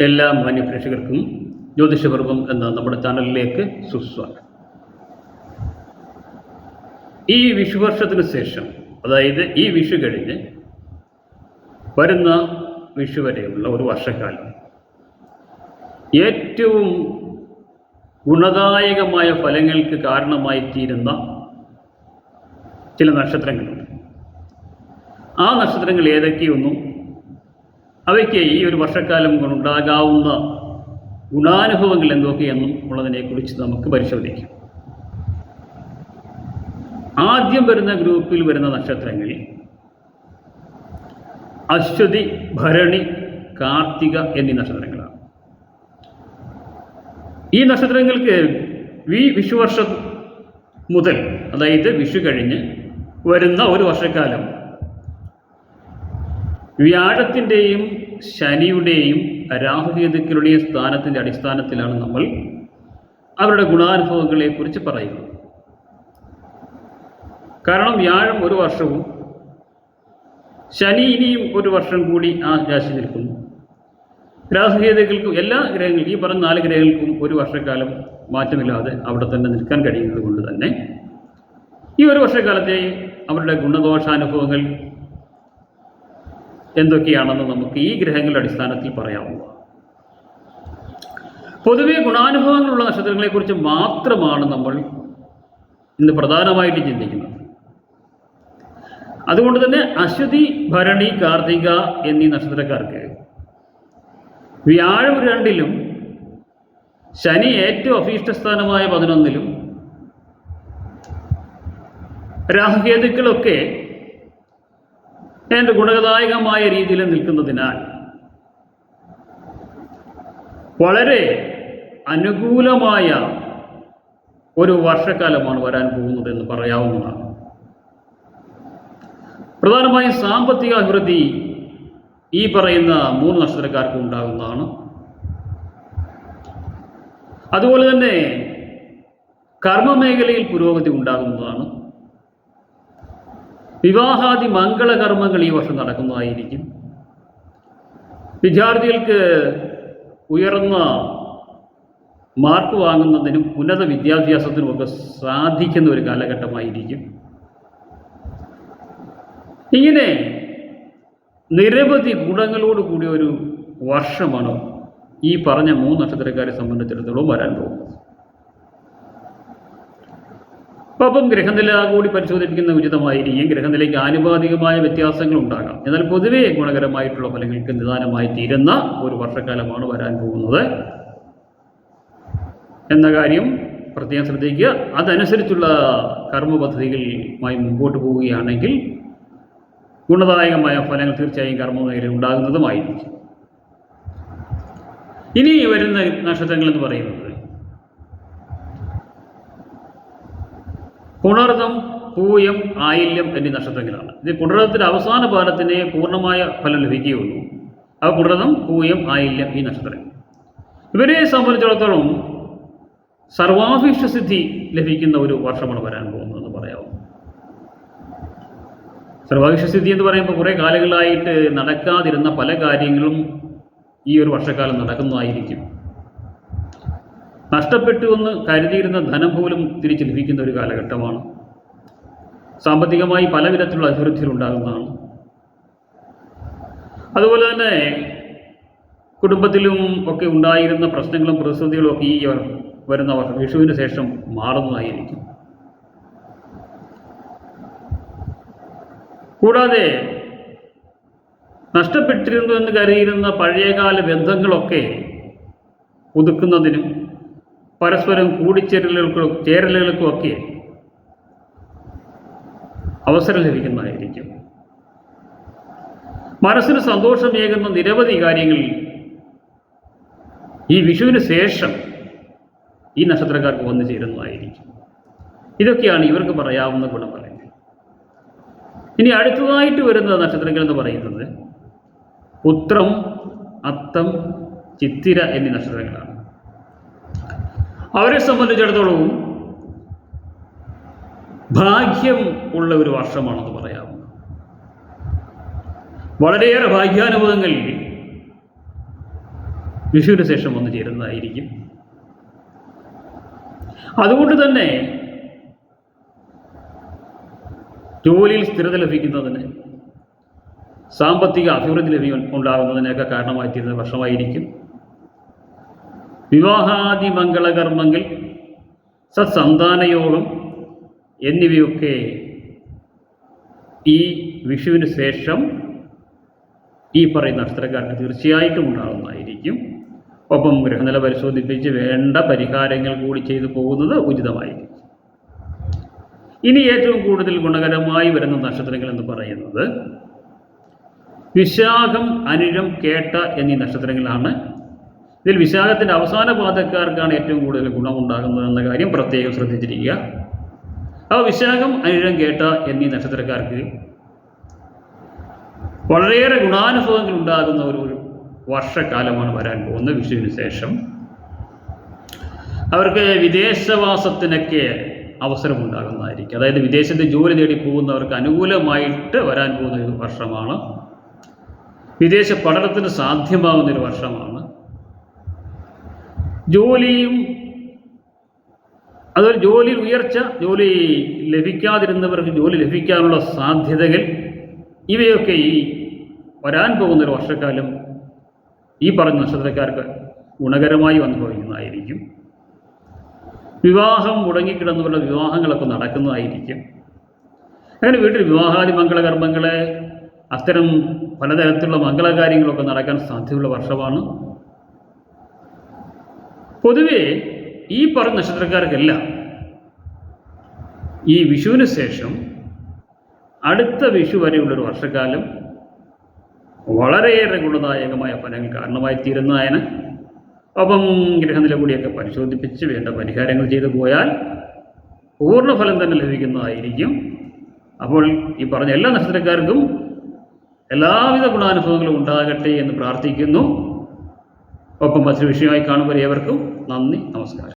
എല്ലാ മാന്യപ്രേക്ഷകർക്കും ജ്യോതിഷപർവം എന്ന നമ്മുടെ ചാനലിലേക്ക് സുസ്വാഗതം. ഈ വിഷുവർഷത്തിന് ശേഷം അതായത് ഈ വിഷു കഴിഞ്ഞ് വരുന്ന വിഷു വരെയുള്ള ഒരു വർഷക്കാലം ഏറ്റവും ഗുണദായകമായ ഫലങ്ങൾക്ക് കാരണമായി തീരുന്ന ചില നക്ഷത്രങ്ങളുണ്ട്. ആ നക്ഷത്രങ്ങൾ ഏതൊക്കെയൊന്നും അവയ്ക്ക് ഈ ഒരു വർഷക്കാലം കൊണ്ടുണ്ടാകാവുന്ന ഗുണാനുഭവങ്ങൾ എന്തൊക്കെയെന്നും ഉള്ളതിനെക്കുറിച്ച് നമുക്ക് പരിശോധിക്കാം. ആദ്യം വരുന്ന ഗ്രൂപ്പിൽ വരുന്ന നക്ഷത്രങ്ങളിൽ അശ്വതി ഭരണി കാർത്തിക എന്നീ നക്ഷത്രങ്ങളാണ്. ഈ നക്ഷത്രങ്ങൾക്ക് ഈ വിഷുവർഷം മുതൽ അതായത് വിഷു കഴിഞ്ഞ് വരുന്ന ഒരു വർഷക്കാലം വ്യാഴത്തിന്റെയും ശനിയുടെയും രാഹുകേതുക്കളുടെയും സ്ഥാനത്തിന്റെ അടിസ്ഥാനത്തിലാണ് നമ്മൾ അവരുടെ ഗുണാനുഭവങ്ങളെക്കുറിച്ച് പറയുന്നത്. കാരണം വ്യാഴം ഒരു വർഷവും ശനി ഇനിയും ഒരു വർഷം കൂടി ആ രാശി നിൽക്കുന്നു. രാഹുകേതുക്കൾക്കും എല്ലാ ഗ്രഹങ്ങൾക്കും ഈ പറഞ്ഞ നാല് ഗ്രഹങ്ങൾക്കും ഒരു വർഷക്കാലം മാറ്റമില്ലാതെ അവിടെ തന്നെ നിൽക്കാൻ കഴിയുന്നത് കൊണ്ട് തന്നെ ഈ ഒരു വർഷക്കാലത്തെ അവരുടെ ഗുണദോഷാനുഭവങ്ങൾ എന്തൊക്കെയാണെന്ന് നമുക്ക് ഈ ഗ്രഹങ്ങളുടെ അടിസ്ഥാനത്തിൽ പറയാവുന്നതാണ്. പൊതുവെ ഗുണാനുഭവങ്ങളുള്ള നക്ഷത്രങ്ങളെക്കുറിച്ച് മാത്രമാണ് നമ്മൾ ഇന്ന് പ്രധാനമായിട്ട് ചിന്തിക്കുന്നത്. അതുകൊണ്ട് തന്നെ അശ്വതി ഭരണി കാർത്തിക എന്നീ നക്ഷത്രക്കാർക്ക് വ്യാഴം രണ്ടിലും ശനി ഏറ്റവും അഭീഷ്ടസ്ഥാനമായ പതിനൊന്നിലും രാഹുകേതുക്കളൊക്കെ എന്റെ ഗുണദായകമായ രീതിയിൽ നിൽക്കുന്നതിനാൽ വളരെ അനുകൂലമായ ഒരു വർഷക്കാലമാണ് വരാൻ പോകുന്നത് എന്ന് പറയാവുന്നതാണ്. പ്രധാനമായും സാമ്പത്തിക അഭിവൃദ്ധി ഈ പറയുന്ന മൂന്ന് നക്ഷത്രക്കാർക്ക് ഉണ്ടാകുന്നതാണ്. അതുപോലെ തന്നെ കർമ്മമേഖലയിൽ പുരോഗതി ഉണ്ടാകുന്നതാണ്. വിവാഹാദി മംഗളകർമ്മങ്ങൾ ഈ വർഷം നടക്കുന്നതായിരിക്കും. വിദ്യാർത്ഥികൾക്ക് ഉയർന്ന മാർക്ക് വാങ്ങുന്നതിനും ഉന്നത വിദ്യാഭ്യാസത്തിനുമൊക്കെ സാധിക്കുന്ന ഒരു കാലഘട്ടമായിരിക്കും. ഇങ്ങനെ നിരവധി ഗുണങ്ങളോട് കൂടിയ ഒരു വർഷമാണ് ഈ പറഞ്ഞ മൂന്ന് നക്ഷത്രക്കാരെ സംബന്ധിച്ചിടത്തോളം വരാൻ പോകുന്നത്. അപ്പം ഗ്രഹനില കൂടി പരിശോധിപ്പിക്കുന്ന ഉചിതമായിരിക്കും. ഗ്രഹനിലയ്ക്ക് ആനുപാതികമായ വ്യത്യാസങ്ങൾ ഉണ്ടാകാം എന്നാൽ പൊതുവേ ഗുണകരമായിട്ടുള്ള ഫലങ്ങൾക്ക് നിദാനമായി തീരുന്ന ഒരു വർഷക്കാലമാണ് വരാൻ പോകുന്നത്. എന്ന കാര്യം പ്രത്യേകം ശ്രദ്ധിക്കുക. അതനുസരിച്ചുള്ള കർമ്മ പദ്ധതികളുമായി മുമ്പോട്ട് പോവുകയാണെങ്കിൽ ഗുണദായകമായ ഫലങ്ങൾ തീർച്ചയായും കർമ്മമേഖല ഉണ്ടാകുന്നതുമായിരിക്കും. ഇനി വരുന്ന നക്ഷത്രങ്ങൾ എന്ന് പറയുന്നത് പുണർദം പൂയം ആയില്യം എന്നീ നക്ഷത്രങ്ങളാണ്. ഇത് പുണർതത്തിന്റെ അവസാന പാദത്തിന് പൂർണമായ ഫലം ലഭിക്കുകയുള്ളൂ. അപ്പോൾ പുണർദം പൂയം ആയില്യം ഈ നക്ഷത്രങ്ങൾ. ഇവരെ സംബന്ധിച്ചിടത്തോളം സർവാഭീഷ്ടസിദ്ധി ലഭിക്കുന്ന ഒരു വർഷമാണ് വരാൻ പോകുന്നതെന്ന് പറയാവും സർവാഭീഷ്ടസിദ്ധി എന്ന് പറയുമ്പോൾ കുറേ കാലങ്ങളായിട്ട് നടക്കാതിരുന്ന പല കാര്യങ്ങളും ഈ ഒരു വർഷക്കാലം നടക്കുന്നതായിരിക്കും. നഷ്ടപ്പെട്ടു എന്ന് കരുതിയിരുന്ന ധനം പോലും തിരിച്ച് ലഭിക്കുന്ന ഒരു കാലഘട്ടമാണ്. സാമ്പത്തികമായി പല വിധത്തിലുള്ള അഭിവൃദ്ധികൾ ഉണ്ടാകുന്നതാണ്. അതുപോലെ തന്നെ കുടുംബത്തിലും ഒക്കെ ഉണ്ടായിരുന്ന പ്രശ്നങ്ങളും പ്രതിസന്ധികളും ഒക്കെ ഈ വരുന്ന വർഷം വിഷുവിന് ശേഷം മാറുന്നതായിരിക്കും. കൂടാതെ നഷ്ടപ്പെട്ടിരുന്നു എന്ന് കരുതിയിരുന്ന പഴയകാല ബന്ധങ്ങളൊക്കെ പുതുക്കുന്നതിനും പരസ്പരം കൂടിച്ചേരലുകൾക്കും ചേരലുകൾക്കും ഒക്കെ അവസരം ലഭിക്കുന്നതായിരിക്കും. മനസ്സിന് സന്തോഷമേകുന്ന നിരവധി കാര്യങ്ങളിൽ ഈ വിഷുവിന് ശേഷം ഈ നക്ഷത്രക്കാർക്ക് വന്നു ചേരുന്നതായിരിക്കും. ഇതൊക്കെയാണ് ഇവർക്ക് പറയാവുന്ന ഗുണഫലങ്ങൾ. ഇനി അടുത്തതായിട്ട് വരുന്ന നക്ഷത്രങ്ങൾ എന്ന് പറയുന്നത് ഉത്രം അത്തം ചിത്തിര എന്നീ നക്ഷത്രങ്ങളാണ്. അവരെ സംബന്ധിച്ചിടത്തോളം ഭാഗ്യം ഉള്ള ഒരു വർഷമാണെന്ന് പറയാം. വളരെയേറെ ഭാഗ്യാനുഭവങ്ങൾ വിഷുവിന് ശേഷം വന്നു ചേരുന്നതായിരിക്കും. അതുകൊണ്ട് തന്നെ ജോലിയിൽ സ്ഥിരത ലഭിക്കുന്നതിന് സാമ്പത്തിക അഭിവൃദ്ധി ലഭിക്കാൻ ഉണ്ടാകുന്നതിനൊക്കെ കാരണമായി തീരുന്ന വർഷമായിരിക്കും. വിവാഹാദി മംഗളകർമ്മങ്ങൾ സത്സന്താനയോഗം എന്നിവയൊക്കെ ഈ വിഷുവിന് ശേഷം ഈ പറയുന്ന നക്ഷത്രക്കാർക്ക് തീർച്ചയായിട്ടും ഉണ്ടാകുന്നതായിരിക്കും ഒപ്പം ഗ്രഹനില പരിശോധിപ്പിച്ച് വേണ്ട പരിഹാരങ്ങൾ കൂടി ചെയ്തു പോകുന്നത് ഉചിതമായിരിക്കും. ഇനി ഏറ്റവും കൂടുതൽ ഗുണകരമായി വരുന്ന നക്ഷത്രങ്ങൾ എന്ന് പറയുന്നത് വിശാഖം അനിഴം കേട്ട എന്നീ നക്ഷത്രങ്ങളാണ് ഇതിൽ വിശാഖത്തിന്റെ അവസാന പാദക്കാർക്കാണ് ഏറ്റവും കൂടുതൽ ഗുണമുണ്ടാകുന്നത് എന്ന കാര്യം പ്രത്യേകം ശ്രദ്ധിച്ചിരിക്കുക. അപ്പോൾ വിശാഖം അനിഴം കേട്ട എന്നീ നക്ഷത്രക്കാർക്ക് വളരെയേറെ ഗുണാനുഭവങ്ങൾ ഉണ്ടാകുന്ന ഒരു വർഷക്കാലമാണ് വരാൻ പോകുന്നത് വിഷുവിന് ശേഷം. അവർക്ക് വിദേശവാസത്തിനൊക്കെ അവസരമുണ്ടാകുന്നതായിരിക്കും. അതായത് വിദേശത്ത് ജോലി തേടി പോകുന്നവർക്ക് അനുകൂലമായിട്ട് വരാൻ പോകുന്ന ഒരു വർഷമാണ്. വിദേശ പഠനത്തിന് സാധ്യമാകുന്ന ഒരു വർഷമാണ്. ജോലിയും അതൊരു ജോലിയിൽ ഉയർച്ച ജോലി ലഭിക്കാതിരുന്നവർക്ക് ജോലി ലഭിക്കാനുള്ള സാധ്യതകൾ ഇവയൊക്കെ ഈ വരാൻ പോകുന്ന ഒരു വർഷക്കാലം ഈ പറഞ്ഞ നക്ഷത്രക്കാർക്ക് ഗുണകരമായി അനുഭവിക്കുന്നതായിരിക്കും വിവാഹം മുടങ്ങിക്കിടന്നുള്ള വിവാഹങ്ങളൊക്കെ നടക്കുന്നതായിരിക്കും. അങ്ങനെ വീട്ടിൽ വിവാഹാദി മംഗളകർമ്മങ്ങളെ അത്തരം പലതരത്തിലുള്ള മംഗളകാര്യങ്ങളൊക്കെ നടക്കാൻ സാധ്യതയുള്ള വർഷമാണ് പൊതുവേ ഈ പറഞ്ഞ നക്ഷത്രക്കാർക്കെല്ലാം. ഈ വിഷുവിന് ശേഷം അടുത്ത വിഷു വരെയുള്ളൊരു വർഷക്കാലം വളരെയേറെ ഗുണദായകമായ ഫലങ്ങൾ കാരണമായി തീരുന്നതിന് അപ്പം ഗ്രഹനില കൂടിയൊക്കെ പരിശോധിപ്പിച്ച് വേണ്ട പരിഹാരങ്ങൾ ചെയ്തു പോയാൽ പൂർണഫലം തന്നെ ലഭിക്കുന്നതായിരിക്കും. അപ്പോൾ ഈ പറഞ്ഞ എല്ലാ നക്ഷത്രക്കാർക്കും എല്ലാവിധ ഗുണാനുഭവങ്ങളും ഉണ്ടാകട്ടെ എന്ന് പ്രാർത്ഥിക്കുന്നു. ഒപ്പം മറ്റൊരു വിഷയമായി കാണുമ്പോൾ ഏവർക്കും നന്ദി നമസ്കാരം.